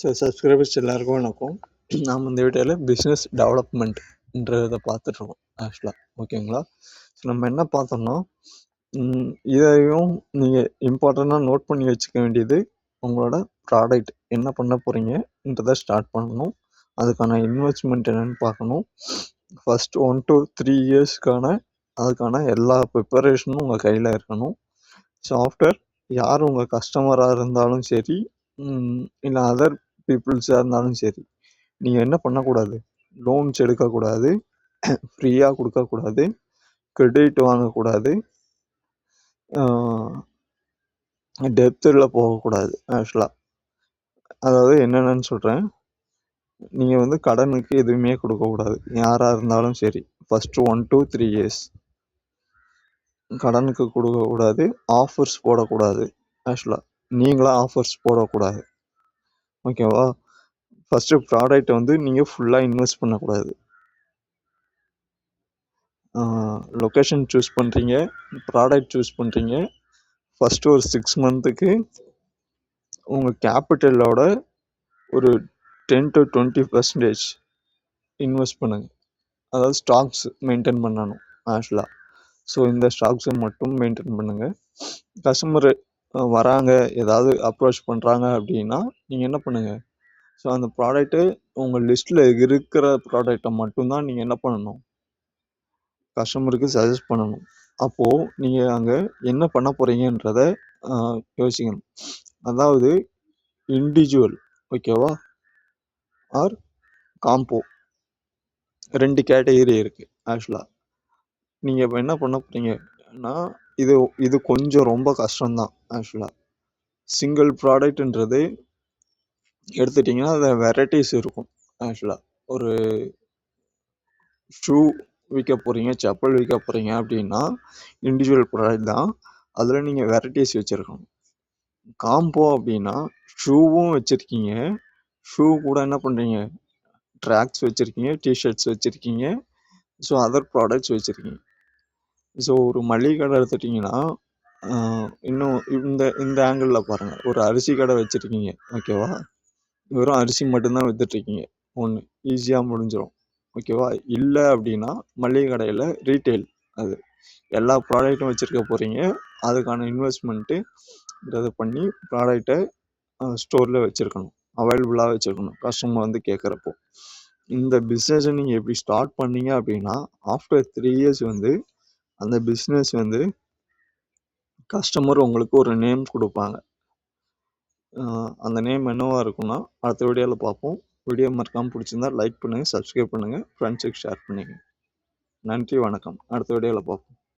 So subscribers எல்லாருக்கும் வணக்கம். நாம் இந்த வீடியோவில் பிஸ்னஸ் டெவலப்மெண்ட்ன்றதை பார்த்துட்ருக்கோம் ஆக்சுவலாக ஓகேங்களா ஸோ நம்ம என்ன பார்த்தோம்னா இதையும் நீங்கள் இம்பார்ட்டண்ட்டாக நோட் பண்ணி வச்சுக்க வேண்டியது உங்களோட ப்ராடக்ட் என்ன பண்ண போகிறீங்கன்றதை ஸ்டார்ட் பண்ணணும். அதுக்கான இன்வெஸ்ட்மெண்ட் என்னன்னு பார்க்கணும். ஃபஸ்ட் ஒன் டு த்ரீ இயர்ஸ்க்கான அதுக்கான எல்லா ப்ரிப்பரேஷனும் உங்கள் கையில் இருக்கணும். ஸோ ஆஃப்டர் யார் உங்கள் கஸ்டமராக இருந்தாலும் சரி இல்லை அதர் பீப்புள்ஸாக இருந்தாலும் சரி. நீங்கள் என்ன பண்ணக்கூடாது? லோன்ஸ் எடுக்கக்கூடாது. ஃப்ரீயாக கொடுக்கக்கூடாது. கிரெடிட் வாங்கக்கூடாது. டெப்த்தில் போகக்கூடாது ஆக்சுவலாக அதாவது என்னென்னு சொல்கிறேன் நீங்கள் வந்து கடனுக்கு எதுவுமே கொடுக்கக்கூடாது. யாராக இருந்தாலும் சரி. First one two three years கடனுக்கு கொடுக்கக்கூடாது. ஆஃபர்ஸ் போடக்கூடாது ஆக்சுவலாக நீங்களாக ஆஃபர்ஸ் போடக்கூடாது. ஓகேவா? ஃபஸ்ட்டு ப்ராடக்ட்டை வந்து நீங்கள் ஃபுல்லாக இன்வெஸ்ட் பண்ணக்கூடாது. லொக்கேஷன் சூஸ் பண்ணுறீங்க ப்ராடக்ட் சூஸ் பண்ணுறீங்க ஃபஸ்ட்டு ஒரு சிக்ஸ் மந்த்துக்கு உங்கள் கேபிட்டலோட ஒரு ten to twenty percentage invest பண்ணுங்கள் அதாவது ஸ்டாக்ஸ் மெயின்டைன் பண்ணணும் ஆக்சுவலாக ஸோ இந்த ஸ்டாக்ஸை மட்டும் மெயின்டைன் பண்ணுங்கள் கஸ்டமர் வராங்க ஏதாவது அப்ரோச் பண்ணுறாங்க அப்படின்னா நீங்கள் என்ன பண்ணுங்கள் ஸோ அந்த ப்ராடக்ட்டு உங்கள் லிஸ்ட்டில் இருக்கிற ப்ராடக்டை மட்டும்தான் நீங்கள் என்ன பண்ணணும்? கஸ்டமருக்கு சஜஸ்ட் பண்ணணும். அப்போது நீங்கள் அங்கே என்ன பண்ண போகிறீங்கன்றத யோசிக்கணும். அதாவது இண்டிவிஜுவல் ஓகேவா ஆர் காம்போ ரெண்டு கேட்டகரி இருக்குது ஆக்சுவலாக நீங்கள் இப்போ என்ன பண்ண போகிறீங்கன்னா இது இது கொஞ்சம் ரொம்ப கஷ்டம்தான் ஆக்சுவலாக சிங்கிள் ப்ராடக்ட்ன்றது எடுத்துட்டிங்கன்னா அதில் வெரைட்டிஸ் இருக்கும் ஆக்சுவலாக ஒரு ஷூ விற்க போகிறீங்க செப்பல் விற்க போகிறீங்க அப்படின்னா இண்டிவிஜுவல் ப்ராடக்ட் தான். அதில் நீங்கள் வெரைட்டிஸ் வச்சுருக்கணும். காம்போ அப்படின்னா ஷூவும் வச்சுருக்கீங்க ஷூ கூட என்ன பண்ணுறீங்க ட்ராக்ஸ் வச்சுருக்கீங்க டிஷர்ட்ஸ் வச்சுருக்கீங்க ஸோ அதர் ப்ராடக்ட்ஸ் வச்சுருக்கீங்க. ஸோ ஒரு மளிகை கடை எடுத்துட்டிங்கன்னா இன்னும் இந்த இந்த ஆங்கிளில் பாருங்கள் ஒரு அரிசி கடை வச்சுருக்கீங்க ஓகேவா வெறும் அரிசி மட்டும்தான் விற்றுட்ருக்கீங்க ஒன்று ஈஸியாக முடிஞ்சிடும் ஓகேவா இல்லை அப்படின்னா மளிகை கடையில் ரீட்டெயில் அது. எல்லா ப்ராடக்ட்டும் வச்சுருக்க போகிறீங்க அதுக்கான இன்வெஸ்ட்மெண்ட்டு இதை பண்ணி ப்ராடக்டை ஸ்டோரில் வச்சுருக்கணும். அவைலபிளாக வச்சுருக்கணும் கஸ்டமர் வந்து கேட்குறப்போ. இந்த பிஸ்னஸை நீங்கள் எப்படி ஸ்டார்ட் பண்ணீங்க அப்படின்னா ஆஃப்டர் த்ரீ இயர்ஸ் வந்து அந்த பிஸ்னஸ் வந்து கஸ்டமர் உங்களுக்கு ஒரு நேம் கொடுப்பாங்க. அந்த நேம் என்னவாக இருக்கும்னா அடுத்த வீடியோவில் பார்ப்போம். வீடியோ மறக்காமல் பிடிச்சிருந்தா லைக் பண்ணுங்கள் சப்ஸ்கிரைப் பண்ணுங்கள் ஃப்ரெண்ட்ஸுக்கு ஷேர் பண்ணுங்கள் நன்றி வணக்கம். அடுத்த வீடியோவில் பார்ப்போம்.